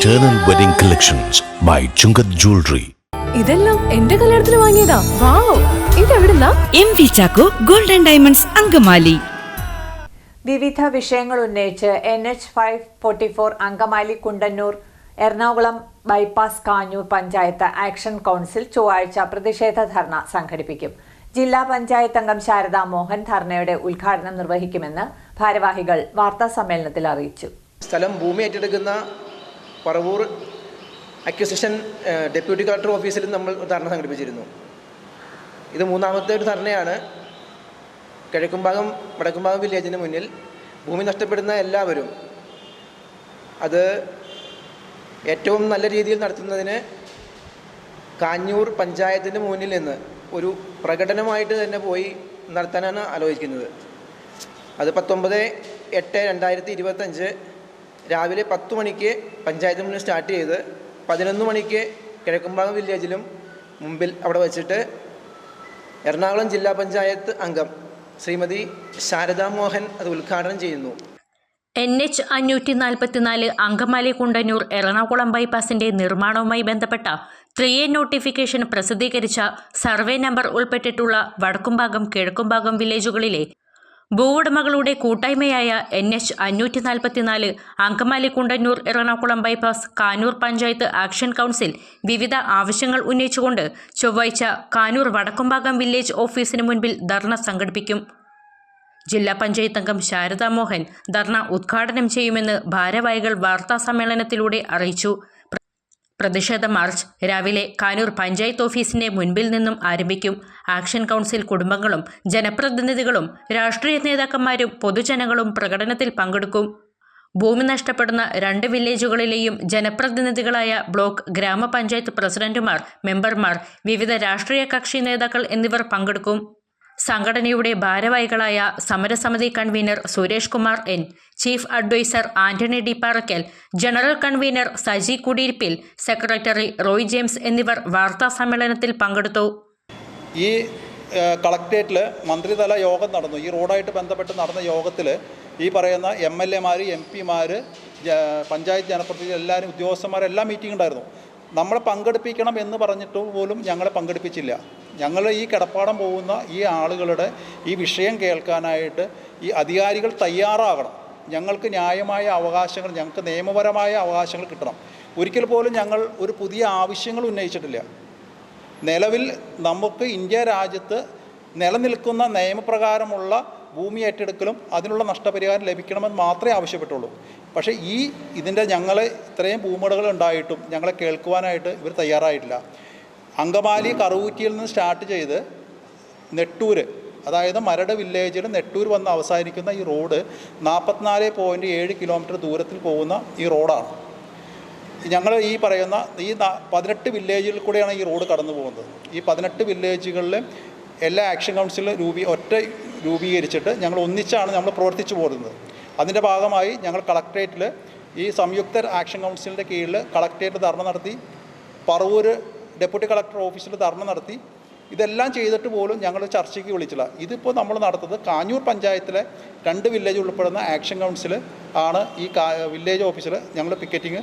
Eternal Wedding Collections by Chungath Jewelry. ഇതെല്ലാം എന്റെ കല്യാണത്തിന് വാങ്ങിയതാ. Wow ഇതെവിടുന്നാ? M V Chacko golden diamonds Angamaly. വിവിധ വിഷയങ്ങൾ ഉന്നയിച്ച് N H five forty four Angamaly Kundannoor Ernakulam bypass Kanjoor panchayat action council ചൊവ്വാഴ്ച പ്രതിഷേധ ധർണ സംഘടിപ്പിക്കും. ജില്ലാ പഞ്ചായത്ത് അംഗം ശാരദാ മോഹൻ ധർണയുടെ ഉദ്ഘാടനം നിർവഹിക്കുമെന്ന് ഭാരവാഹികൾ വാർത്താ സമ്മേളനത്തിൽ അറിയിച്ചു. സ്ഥലം ഭൂമി ഏറ്റെടുക്കുന്ന പറവൂർ അക്വിസിഷൻ ഡെപ്യൂട്ടി കളക്ടർ ഓഫീസിൽ നമ്മൾ ധർണ സംഘടിപ്പിച്ചിരുന്നു. ഇത് മൂന്നാമത്തെ ഒരു ധർണയാണ്. കിഴക്കുംഭാഗം വടക്കുംഭാഗം വില്ലേജിന് മുന്നിൽ ഭൂമി നഷ്ടപ്പെടുന്ന എല്ലാവരും അത് ഏറ്റവും നല്ല രീതിയിൽ നടത്തുന്നതിന് കാഞ്ഞൂർ പഞ്ചായത്തിന്റെ മുന്നിൽ നിന്ന് ഒരു പ്രകടനമായിട്ട് തന്നെ പോയി നടത്താനാണ് ആലോചിക്കുന്നത്. അത് പത്തൊമ്പത് എട്ട് രണ്ടായിരത്തി ഇരുപത്തഞ്ച് രാവിലെ പത്ത് മണിക്ക് പഞ്ചായത്ത് മുന്നിൽ സ്റ്റാർട്ട് ചെയ്ത് പതിനൊന്ന് മണിക്ക് കിഴക്കുംഭാഗം വില്ലേജിലും മുമ്പിൽ അവിടെ വച്ചിട്ട് എറണാകുളം ജില്ലാ പഞ്ചായത്ത് അംഗം ശ്രീമതി ശാരദാ മോഹൻ അത് ഉദ്ഘാടനം ചെയ്യുന്നു. എൻ എച്ച് അഞ്ഞൂറ്റി നാൽപ്പത്തിനാല് അങ്കമാലി കുണ്ടന്നൂർ എറണാകുളം ബൈപ്പാസിന്റെ നിർമ്മാണവുമായി ബന്ധപ്പെട്ട ത്രീ എ നോട്ടിഫിക്കേഷൻ പ്രസിദ്ധീകരിച്ച സർവേ നമ്പർ ഉൾപ്പെട്ടിട്ടുള്ള വടക്കുംഭാഗം കിഴക്കുംഭാഗം വില്ലേജുകളിലെ ഭൂവുടമകളുടെ കൂട്ടായ്മയായ എൻ എച്ച് അഞ്ഞൂറ്റി നാൽപ്പത്തിനാല് Angamaly Kundannoor Ernakulam bypass Kanoor panchayat action council വിവിധ ആവശ്യങ്ങൾ ഉന്നയിച്ചുകൊണ്ട് ചൊവ്വാഴ്ച കാനൂർ വടക്കുംഭാഗം വില്ലേജ് ഓഫീസിന് മുൻപിൽ ധർണ സംഘടിപ്പിക്കും. ജില്ലാ പഞ്ചായത്ത് അംഗം ശാരദാ മോഹൻ ധർണ ഉദ്ഘാടനം ചെയ്യുമെന്ന് ഭാരവാഹികൾ വാർത്താ സമ്മേളനത്തിലൂടെ അറിയിച്ചു. പ്രതിഷേധ മാർച്ച് രാവിലെ കാനൂർ പഞ്ചായത്ത് ഓഫീസിന്റെ മുൻപിൽ നിന്നും ആരംഭിക്കും. ആക്ഷൻ കൗൺസിൽ കുടുംബങ്ങളും ജനപ്രതിനിധികളും രാഷ്ട്രീയ നേതാക്കന്മാരും പൊതുജനങ്ങളും പ്രകടനത്തിൽ പങ്കെടുക്കും. ഭൂമി നഷ്ടപ്പെടുന്ന രണ്ട് വില്ലേജുകളിലെയും ജനപ്രതിനിധികളായ ബ്ലോക്ക് ഗ്രാമപഞ്ചായത്ത് പ്രസിഡന്റുമാർ മെമ്പർമാർ വിവിധ രാഷ്ട്രീയ കക്ഷി നേതാക്കൾ എന്നിവർ പങ്കെടുക്കും. സംഘടനയുടെ ഭാരവാഹികളായ സമരസമിതി convener Suresh Kumar N chief adviser Antony D Parakkal general convener Saji Kudiyirippil secretary Roy James എന്നിവർ വാർത്താ സമ്മേളനത്തിൽ പങ്കെടുത്തു. ഈ കളക്ട്രേറ്റിൽ മന്ത്രിതല യോഗം നടന്നു. ഈ റോഡായിട്ട് ബന്ധപ്പെട്ട് നടന്ന യോഗത്തിൽ ഈ പറയുന്ന എം എൽ എമാർ എം പിമാർ പഞ്ചായത്ത് ജനപ്രതിനിധി എല്ലാവരും ഉദ്യോഗസ്ഥന്മാരെല്ലാം മീറ്റിംഗ് ഉണ്ടായിരുന്നു. നമ്മളെ പങ്കെടുപ്പിക്കണം എന്ന് പറഞ്ഞിട്ട് പോലും ഞങ്ങളെ പങ്കെടുപ്പിച്ചില്ല. ഞങ്ങൾ ഈ കിടപ്പാടം പോകുന്ന ഈ ആളുകളുടെ ഈ വിഷയം കേൾക്കാനായിട്ട് ഈ അധികാരികൾ തയ്യാറാകണം. ഞങ്ങൾക്ക് ന്യായമായ അവകാശങ്ങൾ ഞങ്ങൾക്ക് നിയമപരമായ അവകാശങ്ങൾ കിട്ടണം. ഒരിക്കൽ പോലും ഞങ്ങൾ ഒരു പുതിയ ആവശ്യങ്ങൾ ഉന്നയിച്ചിട്ടില്ല. നിലവിൽ നമുക്ക് ഇന്ത്യ രാജ്യത്ത് നിലനിൽക്കുന്ന നിയമപ്രകാരമുള്ള ഭൂമി ഏറ്റെടുക്കലും അതിനുള്ള നഷ്ടപരിഹാരം ലഭിക്കണമെന്ന് മാത്രമേ ആവശ്യപ്പെട്ടുള്ളൂ. പക്ഷേ ഈ ഇതിന്റെ ഞങ്ങൾ ഇത്രയും ഭൂമിടകൾ ഉണ്ടായിട്ടും ഞങ്ങളെ കേൾക്കുവാനായിട്ട് ഇവർ തയ്യാറായിട്ടില്ല. അങ്കമാലി കറുകൂറ്റിയിൽ നിന്ന് സ്റ്റാർട്ട് ചെയ്ത് നെട്ടൂര് അതായത് മരട് വില്ലേജിൽ നെട്ടൂർ വന്ന് അവസാനിക്കുന്ന ഈ റോഡ് നാൽപ്പത്തിനാല് പോയിന്റ് ഏഴ് കിലോമീറ്റർ ദൂരത്തിൽ പോകുന്ന ഈ റോഡാണ്. ഞങ്ങൾ ഈ പറയുന്ന ഈ പതിനെട്ട് വില്ലേജിൽ കൂടെയാണ് ഈ റോഡ് കടന്നു പോകുന്നത് ഈ പതിനെട്ട് വില്ലേജുകളിൽ എല്ലാ ആക്ഷൻ കൗൺസിലും രൂപീ ഒറ്റ രൂപീകരിച്ചിട്ട് ഞങ്ങൾ ഒന്നിച്ചാണ് നമ്മൾ പ്രവർത്തിച്ചു പോരുന്നത് അതിന്റെ ഭാഗമായി ഞങ്ങൾ കളക്ട്രേറ്റിൽ ഈ സംയുക്ത ആക്ഷൻ കൗൺസിലിന്റെ കീഴിൽ കളക്ട്രേറ്റ് ധർണ നടത്തി പറവൂര് ഡെപ്യൂട്ടി കളക്ടർ ഓഫീസിൽ ധർണ നടത്തി. ഇതെല്ലാം ചെയ്തിട്ട് പോലും ഞങ്ങൾ ചർച്ചയ്ക്ക് വിളിച്ചില്ല. ഇതിപ്പോൾ നമ്മൾ നടത്തുന്നത് കാഞ്ഞൂർ പഞ്ചായത്തിലെ രണ്ട് വില്ലേജ് ഉൾപ്പെടുന്ന ആക്ഷൻ കൗൺസിൽ ആണ് ഈ വില്ലേജ് ഓഫീസിൽ ഞങ്ങൾ പിക്കറ്റിങ്